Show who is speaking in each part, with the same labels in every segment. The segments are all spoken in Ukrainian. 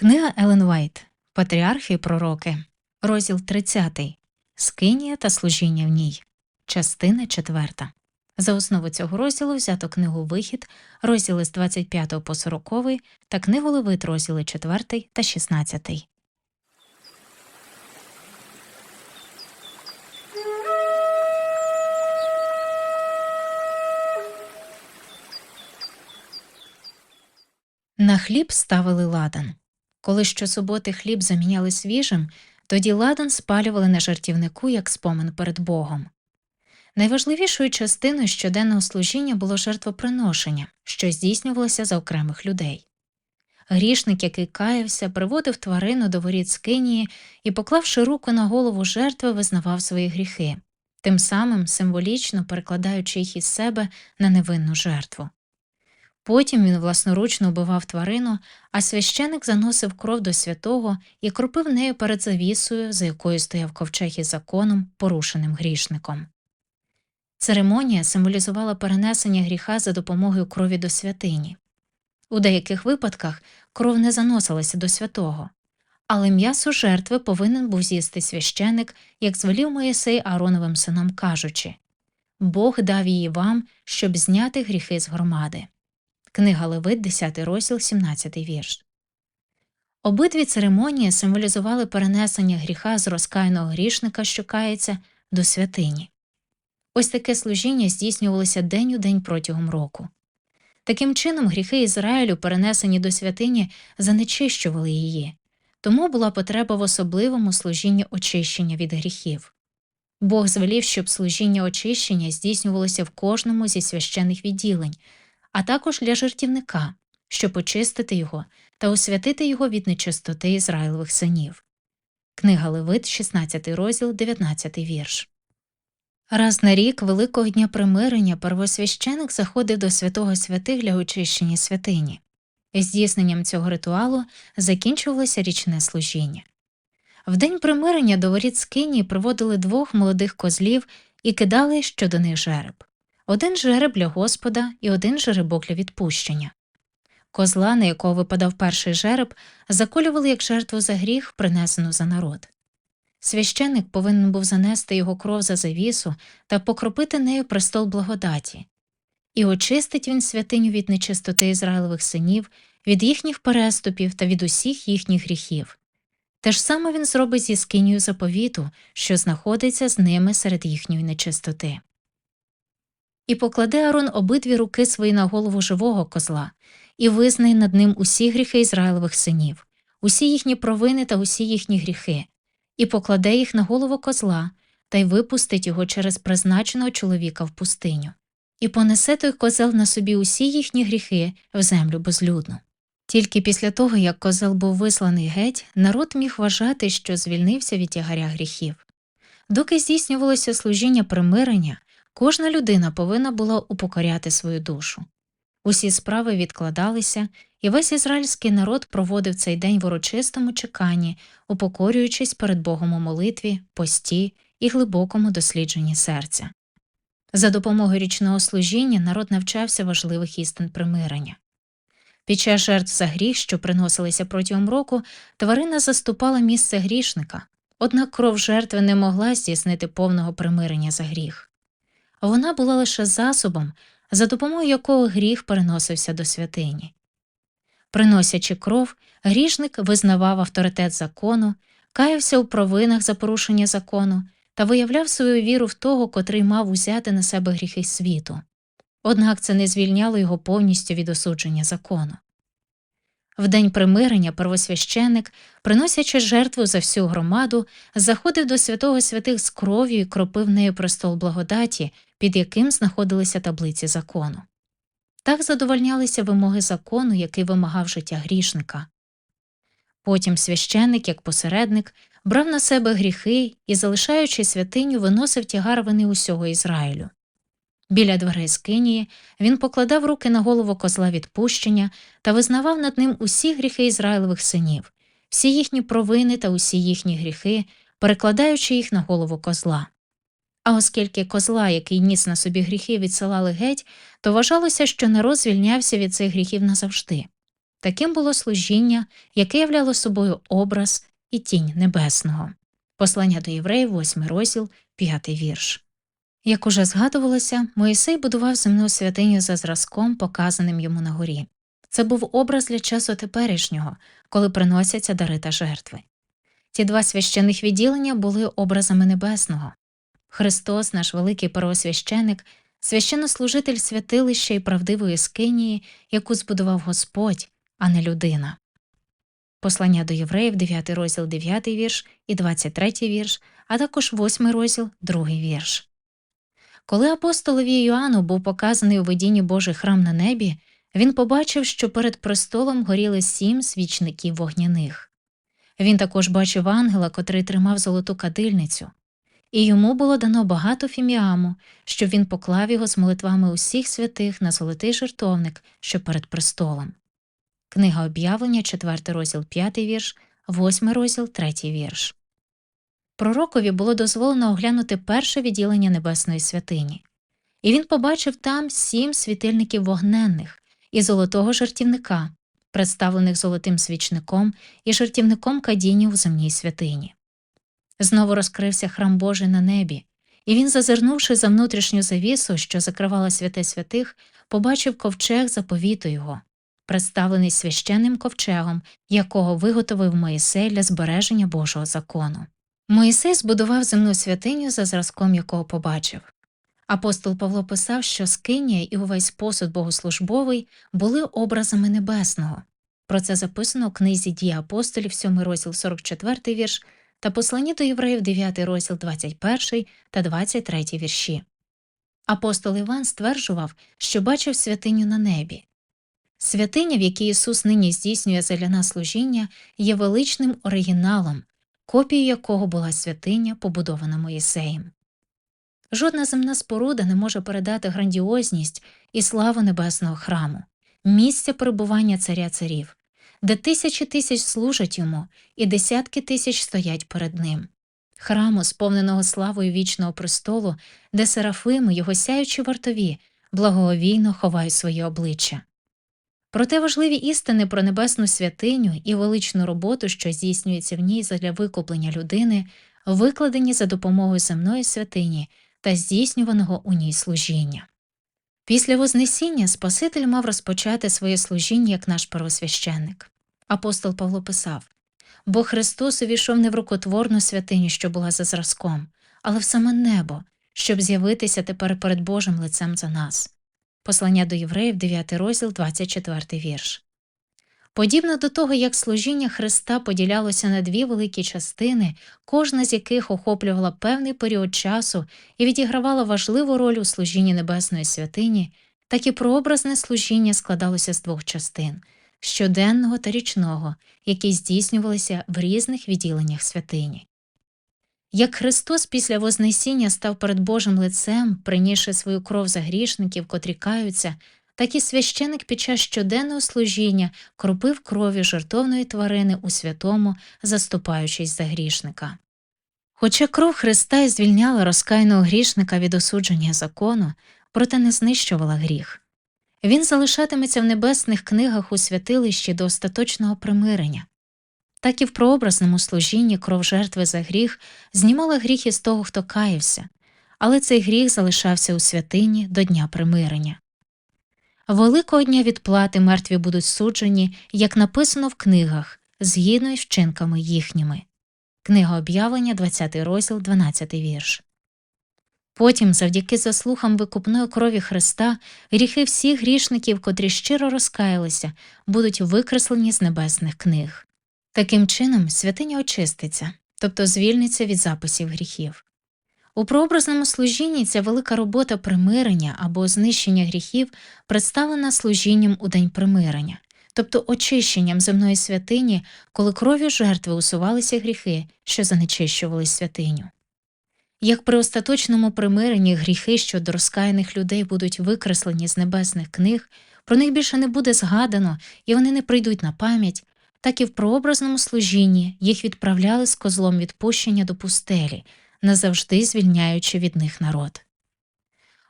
Speaker 1: Книга Елен Вайт Патріархи і пророки, розділ 30. Скинія та служіння в ній, частина 4. За основу цього розділу взято книгу Вихід, розділи з 25 по 40 та книгу Левит, розділи 4 та 16. На хліб ставили ладан. Коли щосуботи хліб заміняли свіжим, тоді ладан спалювали на жартівнику як спомин перед Богом. Найважливішою частиною щоденного служіння було жертвоприношення, що здійснювалося за окремих людей. Грішник, який каявся, приводив тварину до воріт скинії і, поклавши руку на голову жертви, визнавав свої гріхи, тим самим символічно перекладаючи їх із себе на невинну жертву. Потім він власноручно убивав тварину, а священик заносив кров до святого і кропив нею перед завісою, за якою стояв ковчег із законом, порушеним грішником. Церемонія символізувала перенесення гріха за допомогою крові до святині. У деяких випадках кров не заносилася до святого, але м'ясо жертви повинен був з'їсти священик, як звелів Моїсей Аароновим синам кажучи Бог дав її вам, щоб зняти гріхи з громади. Книга Левит, 10 розділ, 17 вірш. Обидві церемонії символізували перенесення гріха з розкаяного грішника, що кається, до святині. Ось таке служіння здійснювалося день у день протягом року. Таким чином, гріхи Ізраїлю, перенесені до святині, занечищували її, тому була потреба в особливому служінні очищення від гріхів. Бог звелів, щоб служіння очищення здійснювалося в кожному зі священих відділень, а також для жертівника, щоб очистити його та освятити його від нечистоти Ізраїлових синів. Книга Левит, 16 розділ, 19 вірш. Раз на рік Великого дня примирення первосвященик заходив до святого святих для очищення святині. Здійсненням цього ритуалу закінчувалося річне служіння. В день примирення до воріт Скинії приводили двох молодих козлів і кидали щодо них жереб один жереб для Господа і один жеребок для відпущення. Козла, на якого випадав перший жереб, заколювали як жертву за гріх, принесену за народ. Священник повинен був занести його кров за завісу та покропити нею престол благодаті, і очистить він святиню від нечистоти Ізраїлових синів, від їхніх переступів та від усіх їхніх гріхів. Те ж саме він зробить зі скинію заповіту, що знаходиться з ними серед їхньої нечистоти. І покладе Арон обидві руки свої на голову живого козла, і визнає над ним усі гріхи Ізраїлових синів, усі їхні провини та усі їхні гріхи, і покладе їх на голову козла та й випустить його через призначеного чоловіка в пустиню, і понесе той козел на собі усі їхні гріхи в землю безлюдну. Тільки після того, як козел був висланий геть, народ міг вважати, що звільнився від тягаря гріхів. Доки здійснювалося служіння примирення, Кожна людина повинна була упокоряти свою душу. Усі справи відкладалися, і весь ізраїльський народ проводив цей день в урочистому чеканні, упокорюючись перед Богом у молитві, пості і глибокому дослідженні серця. За допомогою річного служіння народ навчався важливих істин примирення. Під час жертв за гріх, що приносилися протягом року, тварина заступала місце грішника, однак кров жертви не могла здійснити повного примирення за гріх вона була лише засобом, за допомогою якого гріх переносився до святині. Приносячи кров, грішник визнавав авторитет закону, каявся у провинах за порушення закону та виявляв свою віру в того, котрий мав узяти на себе гріхи світу. Однак це не звільняло його повністю від осудження закону. В день примирення первосвященик, приносячи жертву за всю громаду, заходив до святого святих з кров'ю і кропив нею престол благодаті, під яким знаходилися таблиці закону. Так задовольнялися вимоги закону, який вимагав життя грішника. Потім священник, як посередник, брав на себе гріхи і, залишаючи святиню, виносив тягар вини усього Ізраїлю. Біля дверей Скинії він покладав руки на голову козла відпущення та визнавав над ним усі гріхи Ізраїлевих синів, всі їхні провини та усі їхні гріхи, перекладаючи їх на голову козла. А оскільки козла, який ніс на собі гріхи, відсилали геть, то вважалося, що народ звільнявся від цих гріхів назавжди. Таким було служіння, яке являло собою образ і тінь небесного. Послання до євреїв, 8 розділ, 5 вірш. Як уже згадувалося, Моїсей будував земну святиню за зразком, показаним йому на горі. Це був образ для часу теперішнього, коли приносяться дари та жертви. Ці два священних відділення були образами небесного. Христос, наш великий первосвященик, священнослужитель святилища і правдивої скинії, яку збудував Господь, а не людина. Послання до євреїв, 9 розділ, 9 вірш і 23 вірш, а також 8 розділ, 2 вірш. Коли апостолові Йоанну був показаний у видінні Божий храм на небі, він побачив, що перед престолом горіли сім свічників вогняних. Він також бачив ангела, котрий тримав золоту кадильницю, і йому було дано багато фіміаму, щоб він поклав його з молитвами усіх святих на золотий жертовник, що перед престолом. Книга об'явлення, 4 розділ 5 вірш, 8 розділ 3 вірш. Пророкові було дозволено оглянути перше відділення небесної святині, і він побачив там сім світильників вогненних і золотого жартівника, представлених золотим свічником і жартівником кадіння у земній святині. Знову розкрився храм Божий на небі, і він, зазирнувши за внутрішню завісу, що закривала святе святих, побачив ковчег заповіту його, представлений священним ковчегом, якого виготовив Моїсей для збереження Божого закону. Моїсей збудував земну святиню, за зразком якого побачив. Апостол Павло писав, що скинія і увесь посуд богослужбовий були образами небесного. Про це записано у книзі дії апостолів, 7 розділ 44 вірш, та посланні до євреїв 9 розділ 21 та 23 вірші. Апостол Іван стверджував, що бачив святиню на небі. Святиня, в якій Ісус нині здійснює заляна служіння, є величним оригіналом, копією якого була святиня, побудована Моїсеєм. Жодна земна споруда не може передати грандіозність і славу небесного храму, місця перебування царя царів, де тисячі тисяч служать йому і десятки тисяч стоять перед ним, храму, сповненого славою вічного престолу, де серафими, його сяючі вартові, благовійно ховають своє обличчя. Проте важливі істини про небесну святиню і величну роботу, що здійснюється в ній задля викуплення людини, викладені за допомогою земної святині та здійснюваного у ній служіння. Після Вознесіння Спаситель мав розпочати своє служіння як наш первосвященник. Апостол Павло писав Бо Христос увійшов не в рукотворну святиню, що була за зразком, але в саме небо, щоб з'явитися тепер перед Божим лицем за нас. Послання до євреїв, 9 розділ, 24 вірш. Подібно до того, як служіння Христа поділялося на дві великі частини, кожна з яких охоплювала певний період часу і відігравала важливу роль у служінні Небесної святині, так і прообразне служіння складалося з двох частин щоденного та річного, які здійснювалися в різних відділеннях святині. Як Христос після Вознесіння став перед Божим лицем, принісши свою кров за грішників, котрі каються, так і священик під час щоденного служіння кропив крові жертовної тварини у святому, заступаючись за грішника. Хоча кров Христа і звільняла розкаяного грішника від осудження закону, проте не знищувала гріх. Він залишатиметься в небесних книгах у святилищі до остаточного примирення. Так і в прообразному служінні кров жертви за гріх знімала гріх із того, хто каявся, але цей гріх залишався у святині до дня примирення. Великого дня відплати мертві будуть суджені, як написано в книгах, згідно із вчинками їхніми. Книга об'явлення, 20 розділ, 12 вірш. Потім, завдяки заслухам викупної крові Христа, гріхи всіх грішників, котрі щиро розкаялися, будуть викреслені з небесних книг. Таким чином, святиня очиститься, тобто звільниться від записів гріхів. У прообразному служінні ця велика робота примирення або знищення гріхів представлена служінням у день примирення, тобто очищенням земної святині, коли кров'ю жертви усувалися гріхи, що занечищували святиню. Як при остаточному примиренні гріхи щодо розкаяних людей будуть викреслені з небесних книг, про них більше не буде згадано і вони не прийдуть на пам'ять, так і в прообразному служінні їх відправляли з козлом відпущення до пустелі, назавжди звільняючи від них народ.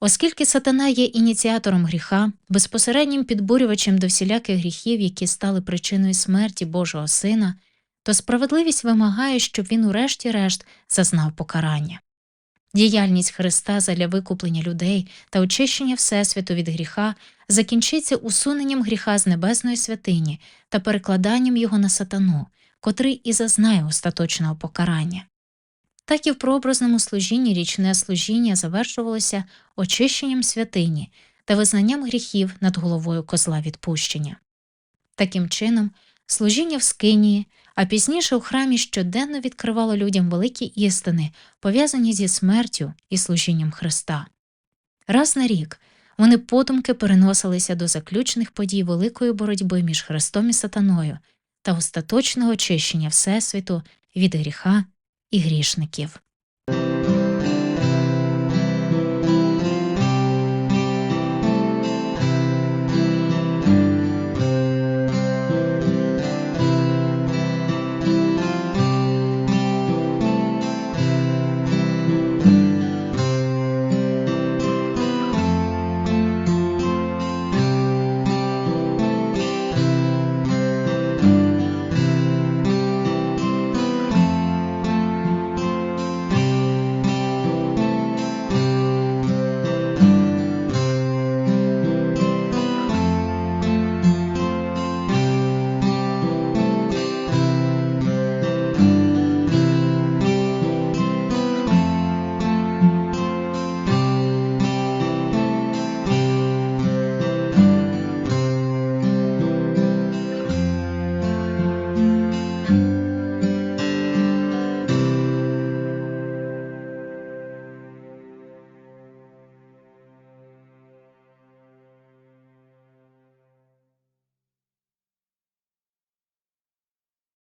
Speaker 1: Оскільки сатана є ініціатором гріха, безпосереднім підбурювачем до всіляких гріхів, які стали причиною смерті Божого Сина, то справедливість вимагає, щоб він урешті-решт зазнав покарання. Діяльність Христа задля викуплення людей та очищення Всесвіту від гріха закінчиться усуненням гріха з небесної святині та перекладанням його на сатану, котрий і зазнає остаточного покарання. Так і в прообразному служінні річне служіння завершувалося очищенням святині та визнанням гріхів над головою козла відпущення. Таким чином, служіння в скинії, а пізніше у храмі щоденно відкривало людям великі істини, пов'язані зі смертю і служінням Христа. Раз на рік вони потомки переносилися до заключних подій великої боротьби між Христом і сатаною та остаточного очищення Всесвіту від гріха і грішників.